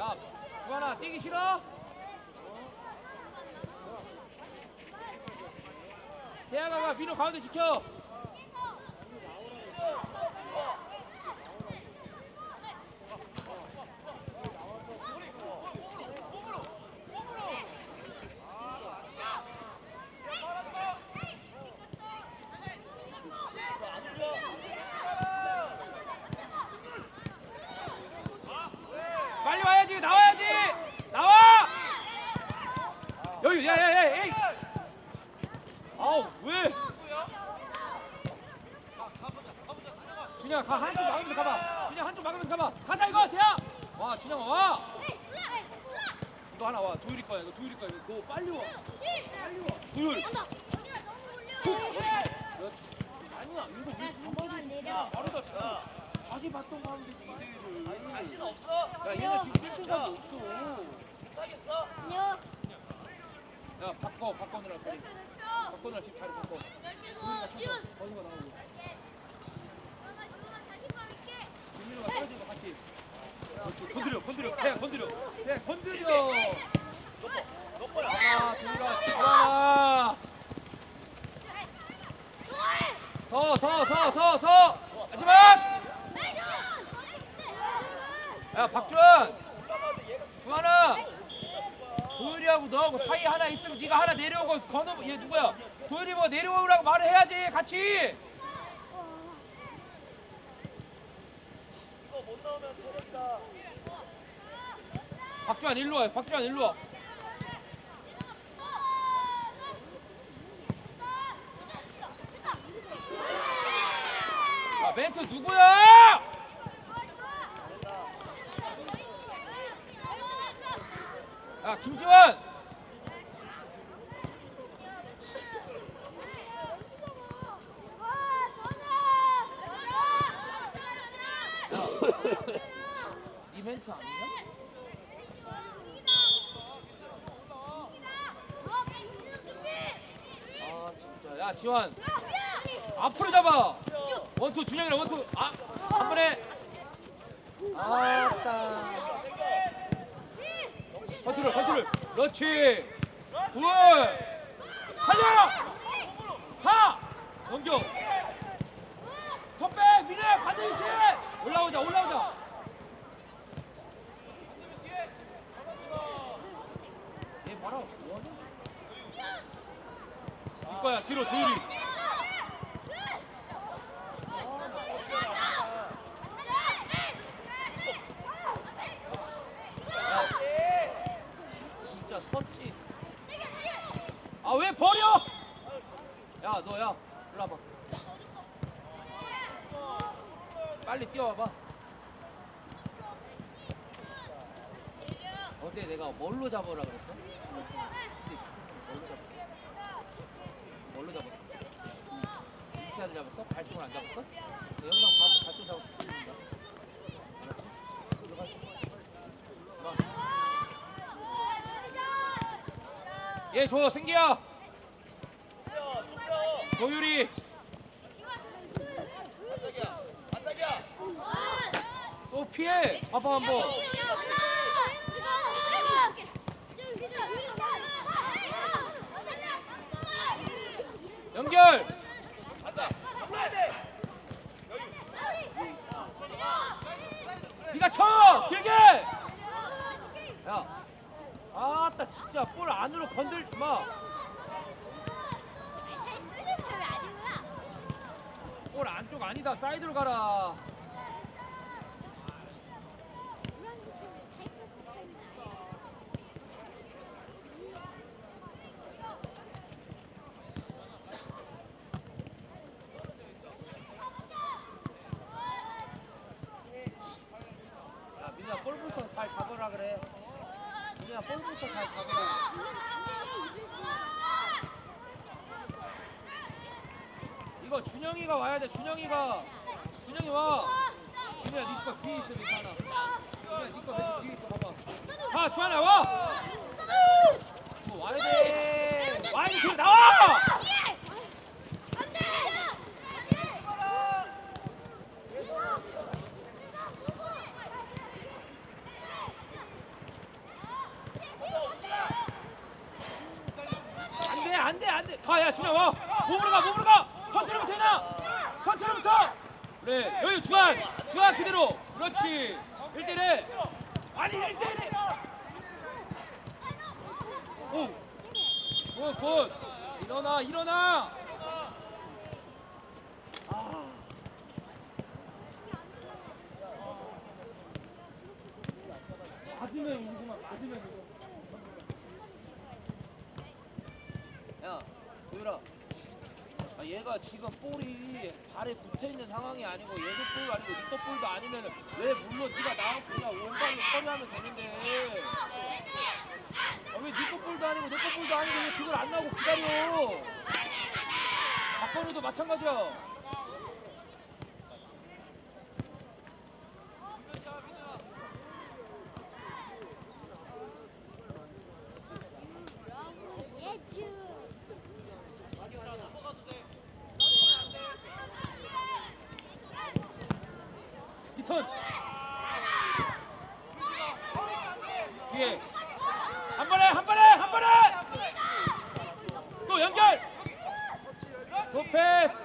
야, 주환아 뛰기 싫어? 재아가 민호 가운데 지켜. 빨리 와야지 나와야지 나와 여기 야야야 에이 아우 왜 준영 가 한쪽 막으면서 가봐. 준영 한쪽 막으면서 가봐. 가자 이거 재야! 와 준영 와! 이거 하나 와. 도율이 거야 이거 도율이 거야. 이거 너 빨리 와. 빨리 와. 도율! 툭! 그렇지. 아니야 이거 왜 잠깐만 내려. 바로다 쳐 다시 봤던 되지 이대를. 자신 없어? 야 얘네 지금 뛸 생각이 없어. 못하겠어? 안녕. 야 바꿔 자리 넓혀 넓혀. 바꿔느라 집 자리 바꿔. 넓혀서. 지훈. 거기가 나오고 주원아 주원아 자신감 있게. 민민이가 떨어진 거 같이 그렇지 건드려 건드려. 쟤 건드려. 쟤 건드려. 너 거야. 아 돌아 지원아 서서 서 서서 하지만 야 박주환 주환아. 도율이하고 너하고 사이 하나 있으면 네가 하나 내려오고 건우 얘 누구야? 도율이 뭐 내려오라고 말을 해야지 같이 이거 못 나오면 체력이다. 박주환 일로 와 박주환 일로 와 아, 멘트 누구야? 야, 김지원! 이 멘트 아니야? 아, 진짜. 야, 지원. 앞으로 잡아. 원투 준영이랑 원투. 아, 한 번에. 아따. 컨트롤, 컨트롤. 그렇지. 굿. 달려. 하. 넘겨. 톱백 민호야 반드시 올라오자 올라오자 얘 봐라 뭐하냐 이거야 뒤로 도율이 진짜 터치. 아 왜 버려? 야 너야 일로 와봐. 빨리 뛰어와봐. 어제 내가 뭘로 잡으라 그랬어? 뭘로 잡았어? 뭘로 잡았어? 인사를 잡았어? 잡았어? 영상 발, 발등 잡았어 죽는다 알았지? 들어갔어 얘줘 승기야 좁혀, 좁혀. 도율이 반짝이야. 반짝이야. 또 피해 봐봐 한번 연결 가자. 가야 돼. 네가 쳐! 길게! 야 아따 진짜 볼 안으로 건들지 마볼 안쪽 아니다 사이드로 가라 야 민우야 볼부터 잘 잡으라 그래 민우야 볼부터 잘 잡으라 이거 준영이가 와야 돼 준영이가. 준영이 와. 민우야 니거 뒤에 있어 괜찮아 민우야 니거 맨 뒤에 있어 봐봐. 가 주한아 와 뭐 와야 돼 와야 돼 뒤로 나와 안돼 안돼 가야 준영 와 몸으로 가 몸으로 가 컨트롤부터 해놔 컨트롤부터 그래 여기 주한 주한 그대로 그렇지 1대1 아니 1대1 오굿굿 일어나 일어나 아 맞으면 울구만 맞으면 야 도율아. 아, 얘가 지금 볼이 발에 붙어 있는 상황이 아니고 얘도 볼 아니고 니꺼 볼도 아니면 왜 물론 네가 나가고 그냥 왼발로 처리하면 되는데. 아, 왜 니꺼 볼도 아니고 내꺼 볼도 아니고 왜 그걸 안 나오고 기다려? 박건우도 마찬가지야 턴. 뒤에. 한 번에 한 번에 한 번에. 또 연결. 또 패스.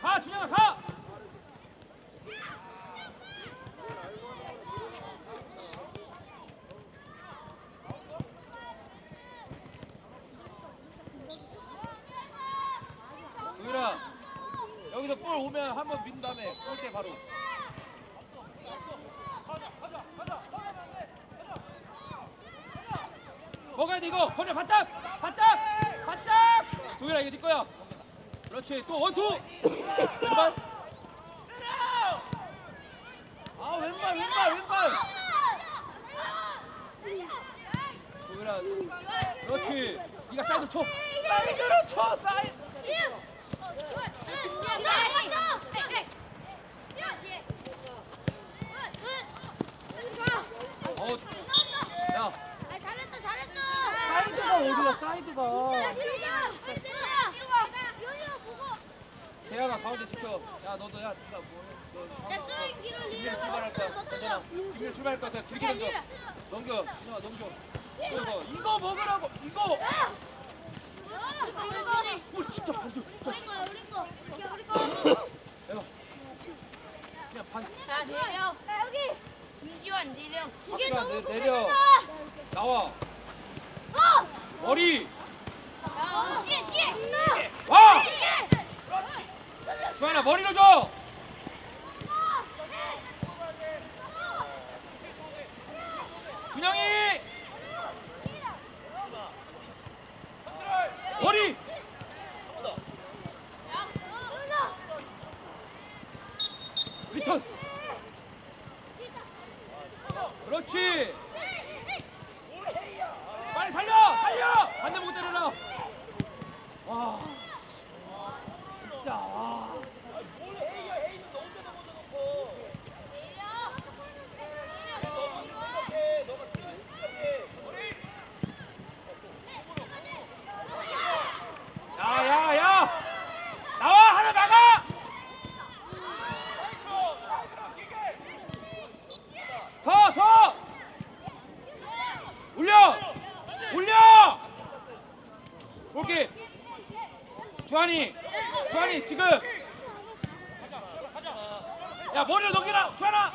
가 준영아 가 도율아 볼 오면 한번 민 다음에 골때 바로. 먹어야 돼 이거. 건우 바짝! 바짝! 바짝! 도율아 이거 네 거야. 그렇지. 또 원투! 왼발 아 왼발 왼발 왼발! 도율아 그렇지. 네가 사이드 쳐. 사이드로 쳐 사이드 어, 야뭐 길게 넘겨 준영아 넘겨 이거 이거 먹으라고 이거 오 진짜 반대 진짜. 내가 그냥 반. 자 내려. 시원 내려 이게 박수가 너무 내- 내려. 급하잖아. 나와. 어! 머리. 뒤에 뒤에. 와! 뒤에. 주환아 머리로 줘. 준영이 머리 리턴 그렇지. 빨리 살려 살려. 반대 보고 때려라. 와 진짜 와 뭘 헤이야 헤이는 너 혼자 넘어져놓고 너무 생각해 너가 팀을 생각해 우리 야야야 나와 하나 막아 서서 올려 올려 볼게 주한이 주한이 지금. 야 머리를 넘기라. 주한아.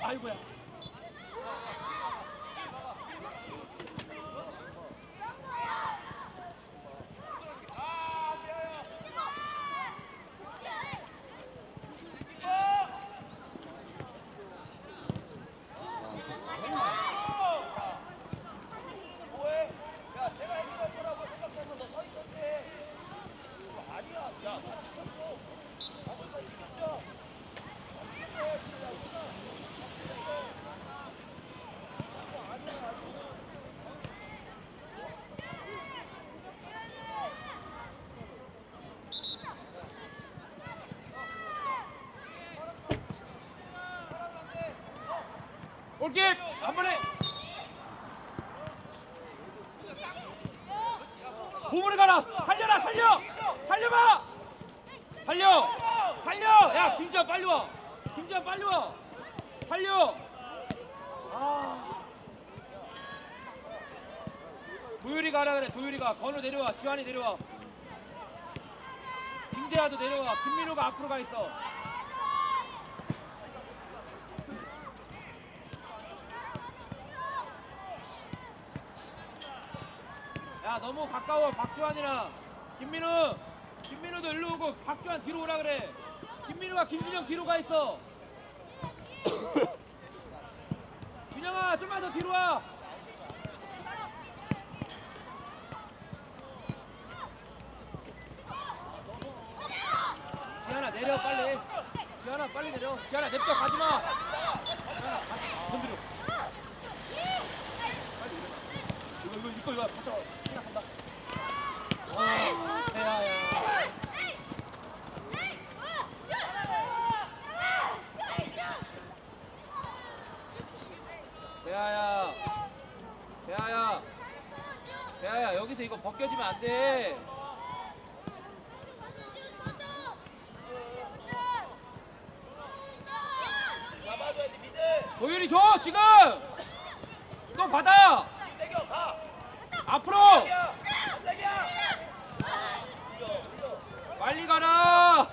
아이고야 뭐해 야 내가 해결할 거라고 생각해서 너 서 있었지 그거 아니야 야다 찍었어 아무도 이겼죠 골킵 한 번에. 몸으로 가라. 살려라 살려. 살려봐. 살려. 살려. 야 김지현 빨리 와. 김지현 빨리 와. 살려. 아. 도율이가 하라 그래 도율이가. 건우 내려와 지환이 내려와. 김재하도 내려와. 김민우가 앞으로 가 있어 야 너무 가까워 박주환이랑 김민우 김민우도 일로 오고 박주환 뒤로 오라 그래 김민우가 김준영 뒤로 가 있어 준영아 좀만 더 뒤로 와 지현아 내려 빨리 지현아 빨리 내려 지현아 냅둬 가지마 지현아 가지 건드려 이거 이거 이거 이거 받쳐 대야야. 대야야. 대야야 여기서 이거 벗겨지면 안돼. 잡아줘야지 미드 도율이 줘 지금! 또 받아! 가. 앞으로! 야 깜짝이야 올려 올려 빨리 가라.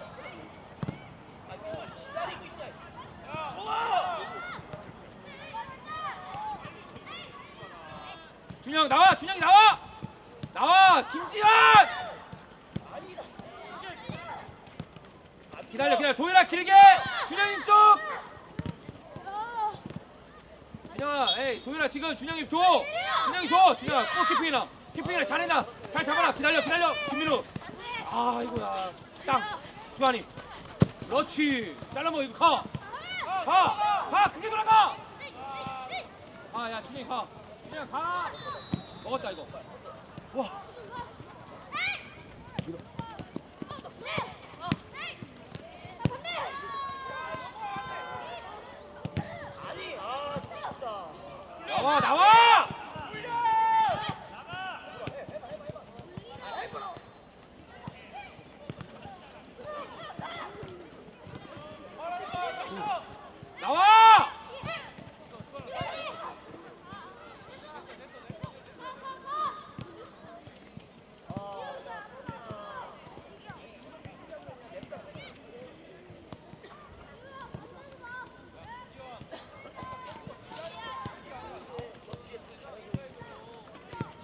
준영 나와 준영이 나와. 나와 김지현. 기다려 기다려. 도율아 길게. 준영이 쪽. 준영아 에이 도율아 지금 준영이 줘. 준영이 줘 준영아. 꼭 키핑이나. 키핑이나 잘해라 잘 잡아라 기다려 기다려. 김민우 아 이거야. 땅 주한이. 그렇지. 잘라먹어 이거. 가가가 크게 돌아가. 아 야 준영이 가 준영아 가 먹었다 이거. 와. 아 나와 나와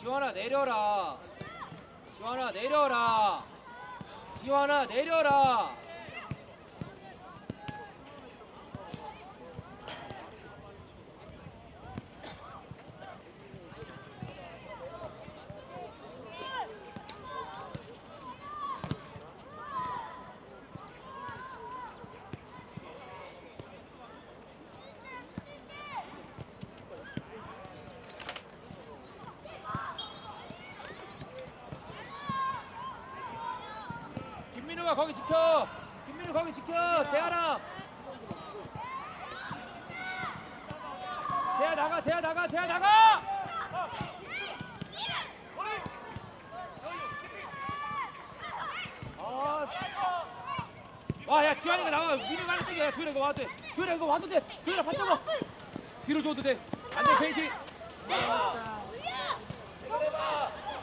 지환아 내려라. 지환아 내려라. 지환아 내려라 김민우가 거기 지켜 김민우 거기 지켜 재환아 재야 나가 재야 나가 재야 나가 아, 와 야 지환이가 나와 민우 가는 쪽이야 도현아 이거 와도 돼 도현아 이거 와도 돼 도현아 받쳐봐 뒤로 줘도 돼 안돼 페이지 해봐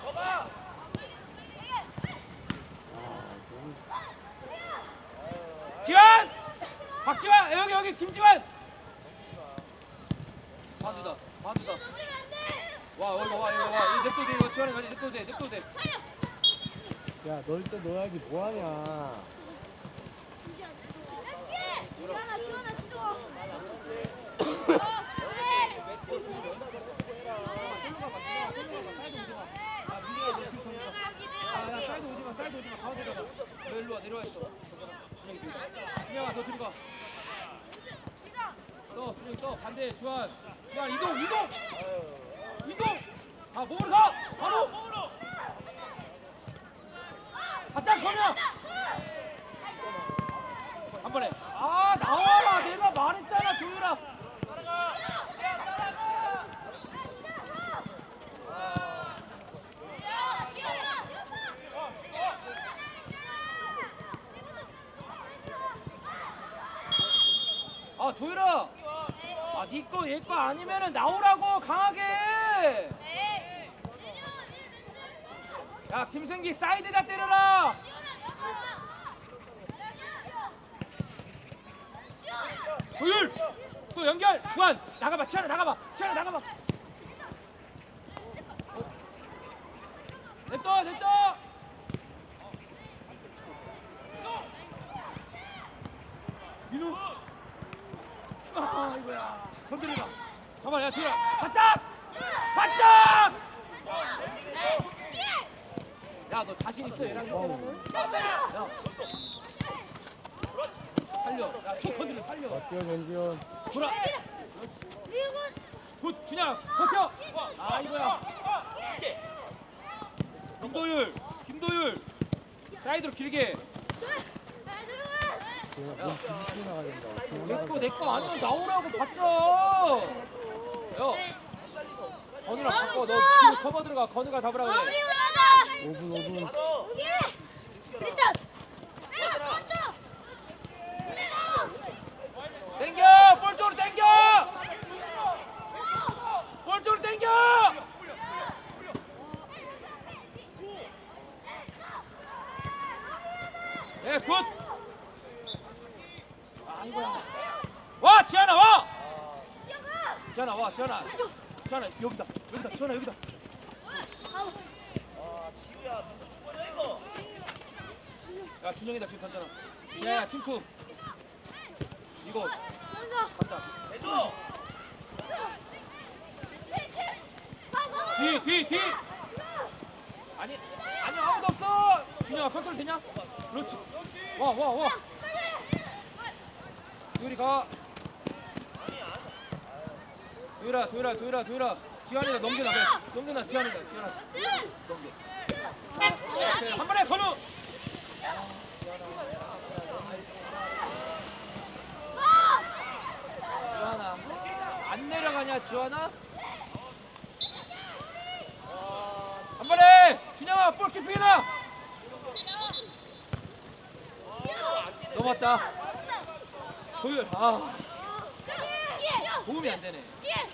더가 지환! 박지환! 여기 여기 김지환! 반두다 반두다 와 이거 와 이거 와 냅둬도 돼 이거 지환이 가지 냅둬도 돼 냅둬도 돼 야, 널때 넣어야지 뭐하냐. 지원아 지원아 줘. 아야 사이드 오지 마 사이드 오지 마 가운데 가봐 너 일로 와 내려와 있어 준영이 뒤로 준영아 너 뒤로 가너 준영이 떠 반대 주환 주환 이동 이동! 이동! 아 몸으로 가! 바로! 바짝 거냐 한 번에. 아 나와라. 내가 말했잖아 도윤아 아 도윤아. 아니거얘거 아니면은 나오라고 강하게. 야 김승기 사이드다 때려라. 도율! 또 연결! 주한 나가봐 치아나 나가봐. 치아나 나가봐. 냅둬 냅둬 민우 아 이거야 건드리마 잡아 야 뒤라 바짝 바짝 야 너 자신 있어 얘랑 야 살려 야툭 건드려 살려 어때요 전지현 돌아 굿 준영 버텨 아 이거야 김도율 김도율 사이드로 길게 지현아 몸 뒤집고 나가야 된다 지현아 내거 내거 아니면 나오라고 봤죠 야 건우랑 바꿔. 너 뒤로 커버 들어가. 건우가 잡으라 그래. 5분 5분 땡겨 볼 쪽으로 땡겨 볼 쪽으로 땡겨 예굿 아 이거야 와 지현아 와 지현아 와 지현아. 지현아 여기다. 여기다. 지현아 여기다. 아 지우야 누구 죽어냐 이거? 야 준영이다 지금 던져놔. 지현아 침투. 이거. 갖자. 해줘. 뒤, 뒤, 뒤. 아니, 아니 아무도 없어. 준영아 컨트롤 되냐? 그렇지. 와, 와, 와. 도율이 가. 도율아, 도율아, 도율아, 도율아. 지한이가 넘겨놔. 넘겨놔, 지한이가, 지한아. 넘겨. 한 번에 건우. 지환아, 안 내려가냐, 지환아? 한 번에 준영아 볼 키핑이나 넘었다 도율 아 도움이 안 되네. 야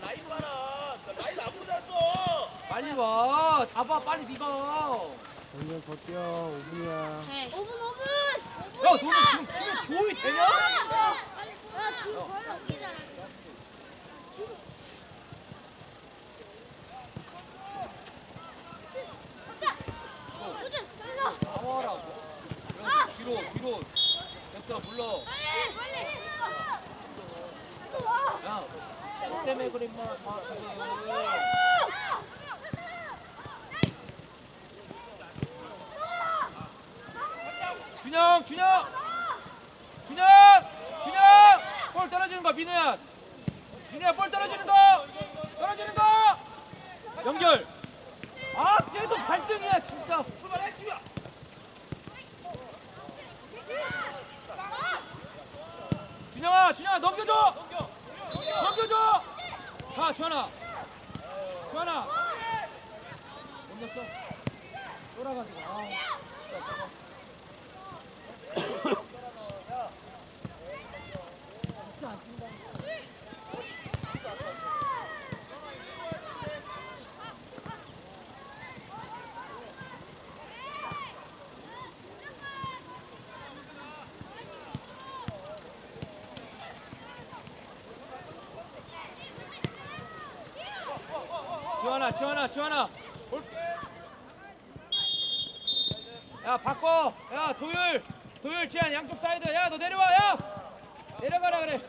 라인 봐라 나 라인 아무도 안써 빨리 와. 잡아 빨리 네가 전지현 더 뛰어 5분이야. 5분 5분. 야 너는 지금 치면 조이 되냐? 야 지금 나와라 그래서 뒤로 뒤로. 됐어 불러 빨리 빨리 때문에 그래 임마 다 지금 준영 준영! 준영! 준영! 볼 떨어지는 거 민우야 민우야 볼 떨어지는 거! 떨어지는 거! 연결! 아 걔도 발등이야 진짜. 출발해 지우야 준영아 준영아 넘겨줘! 넘겨줘 가 주환아 주환아 넘겼어. 돌아가지고. 아 진짜. 안 지환아 지환아 지환아 올. 야 바꿔. 야 도율. 도율 지한 양쪽 사이드. 야 너 내려와 야. 내려가라 그래.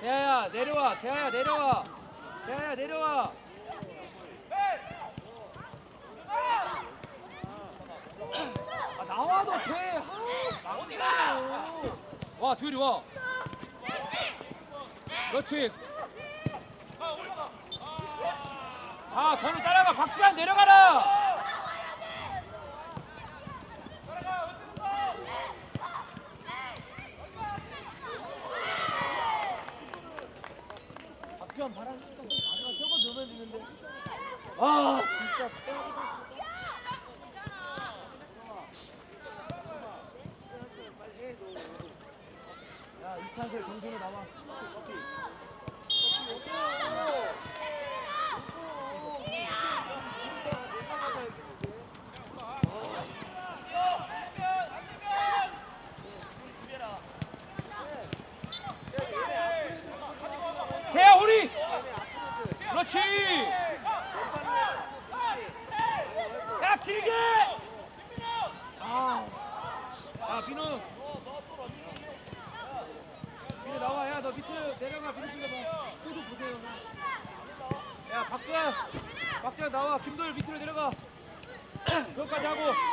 재하야 내려와. 재하야 내려와. 재하야 내려와 아 나와도 돼 아, 어디가 와 도율이 와. 그렇지. 아 건우 따라가 박지한 내려가라. 박지한 바람 마지막 저거 넣으면 되는데. 아 진짜 최악이다 찬스 정준호 나와. 재야 우리! 그렇지! 야 길게! 김도열 밑으로 내려가. 그것까지 하고.